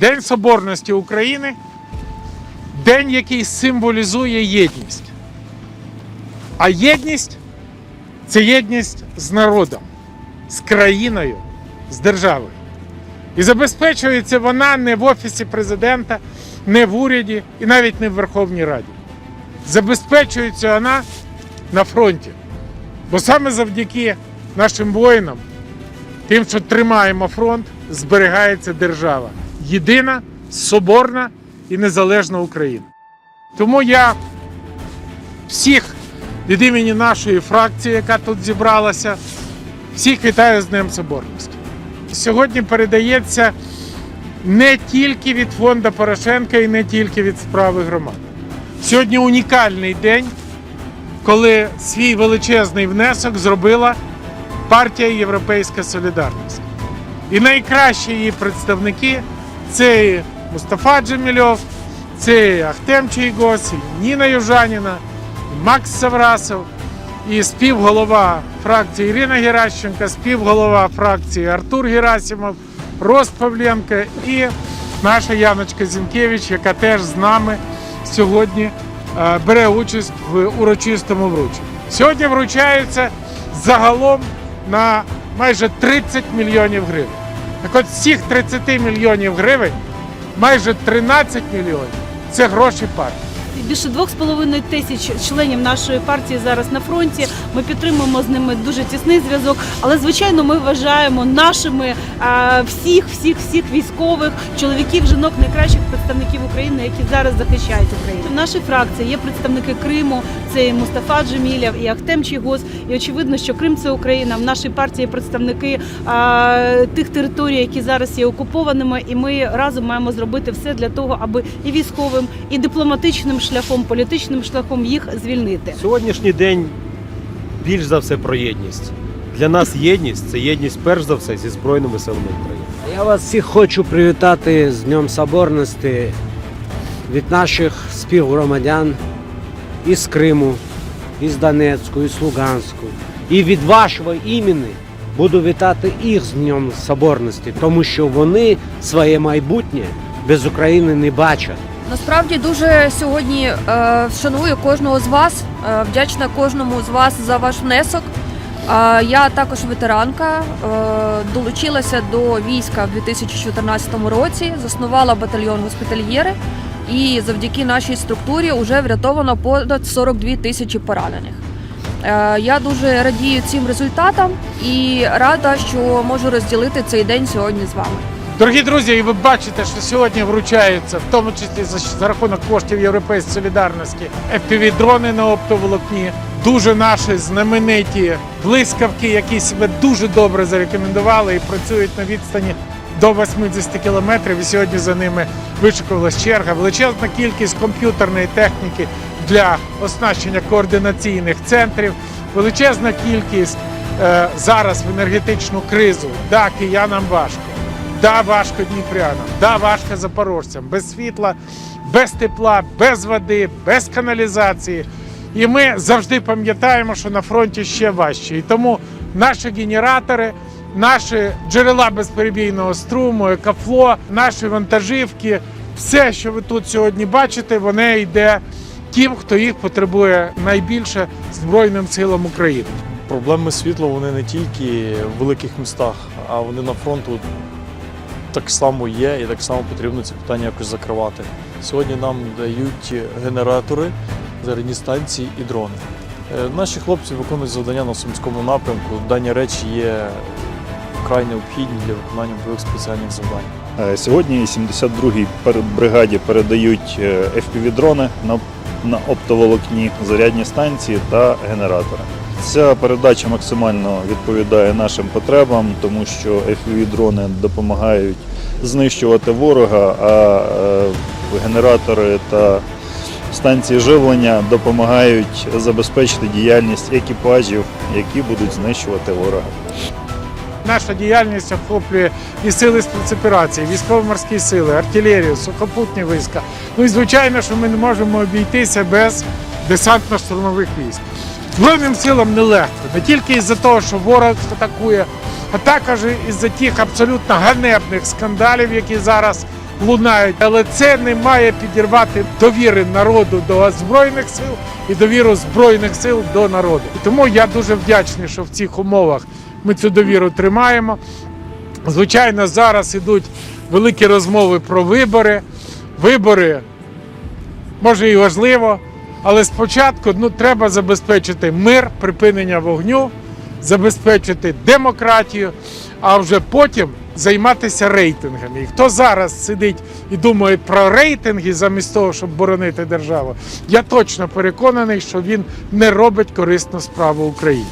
День Соборності України день, який символізує єдність. А єдність це єдність з народом, з країною, з державою. І забезпечується вона не в Офісі президента, не в уряді і навіть не в Верховній Раді. Забезпечується вона на фронті. Бо саме завдяки нашим воїнам, тим, що тримаємо фронт, зберігається держава. Єдина, соборна і незалежна Україна. Тому я всіх від імені нашої фракції, яка тут зібралася, всіх вітаю з Днем Соборності. Сьогодні передається не тільки від фонду Порошенка і не тільки від справи громад. Сьогодні унікальний день, коли свій величезний внесок зробила партія Європейська Солідарність. І найкращі її представники це і Мустафа Джемільов, це і Ахтем Чийгос, і Ніна Южаніна, і Макс Саврасов, і співголова фракції Ірина Геращенко, співголова фракції Артур Герасимов, Рост Павленко і наша Яночка Зінкевич, яка теж з нами сьогодні е, бере участь в урочистому врученні. Сьогодні вручається загалом на майже 30 мільйонів гривень. Так от з цих 30 мільйонів гривень майже 13 мільйонів це гроші партії. Більше двох з половиною тисяч членів нашої партії зараз на фронті. Ми підтримуємо з ними дуже тісний зв'язок. Але звичайно, ми вважаємо нашими а, всіх, всіх, всіх військових чоловіків, жінок, найкращих представників України, які зараз захищають Україну. В нашій фракції є представники Криму. Це і Мустафа Джемілєв, і Ахтем Чийгоз. І очевидно, що Крим це Україна. В нашій партії представники а, тих територій, які зараз є окупованими, і ми разом маємо зробити все для того, аби і військовим, і дипломатичним шляхом, політичним шляхом їх звільнити. Сьогоднішній день більш за все про єдність. Для нас єдність це єдність перш за все зі Збройними силами України. Я вас всіх хочу привітати з Днем Соборності від наших співгромадян із Криму, із Донецьку, із Луганську. І від вашого імені буду вітати їх з Днем Соборності, тому що вони своє майбутнє без України не бачать. Насправді дуже сьогодні е, шаную кожного з вас, е, вдячна кожному з вас за ваш внесок. Е, я також ветеранка, долучилася до війська в 2014 році, заснувала батальйон госпітальєри, і завдяки нашій структурі вже врятовано понад 42 тисячі поранених. Я дуже радію цим результатам і рада, що можу розділити цей день сьогодні з вами. Дорогі друзі, і ви бачите, що сьогодні вручаються, в тому числі за, рахунок коштів Європейської солідарності, FPV-дрони на оптоволокні, дуже наші знамениті блискавки, які себе дуже добре зарекомендували і працюють на відстані до 80 кілометрів. І сьогодні за ними вишикувалась черга. Величезна кількість комп'ютерної техніки для оснащення координаційних центрів, величезна кількість е, зараз в енергетичну кризу. Да, киянам важко. Да, важко дніпрянам, да, важко запорожцям, без світла, без тепла, без води, без каналізації. І ми завжди пам'ятаємо, що на фронті ще важче. І тому наші генератори, наші джерела безперебійного струму, екофло, наші вантажівки, все, що ви тут сьогодні бачите, воно йде тим, хто їх потребує найбільше Збройним силам України. Проблеми світла вони не тільки в великих містах, а вони на фронту так само є, і так само потрібно ці питання якось закривати. Сьогодні нам дають генератори, зарядні станції і дрони. Е, Наші хлопці виконують завдання на Сумському напрямку. Дані речі є вкрай необхідні для виконання бойових спеціальних завдань. Е, Сьогодні 72-й пер- бригаді передають е, FPV-дрони на, на оптоволокні, зарядні станції та генератори. Ця передача максимально відповідає нашим потребам, тому що FPV-дрони допомагають знищувати ворога, а е, генератори та станції живлення допомагають забезпечити діяльність екіпажів, які будуть знищувати ворога. Наша діяльність охоплює і сили спецоперації, військово-морські сили, артилерію, сухопутні війська. Ну і звичайно, що ми не можемо обійтися без десантно-штурмових військ. Збройним силам нелегко, не тільки із-за того, що ворог атакує, а також із-за тих абсолютно ганебних скандалів, які зараз лунають, але це не має підірвати довіри народу до збройних сил і довіру збройних сил до народу. Тому я дуже вдячний, що в цих умовах ми цю довіру тримаємо. Звичайно, зараз ідуть великі розмови про вибори. Вибори може і важливо, але спочатку ну, треба забезпечити мир, припинення вогню, забезпечити демократію, а вже потім займатися рейтингами. І хто зараз сидить і думає про рейтинги замість того, щоб боронити державу, я точно переконаний, що він не робить корисну справу Україні.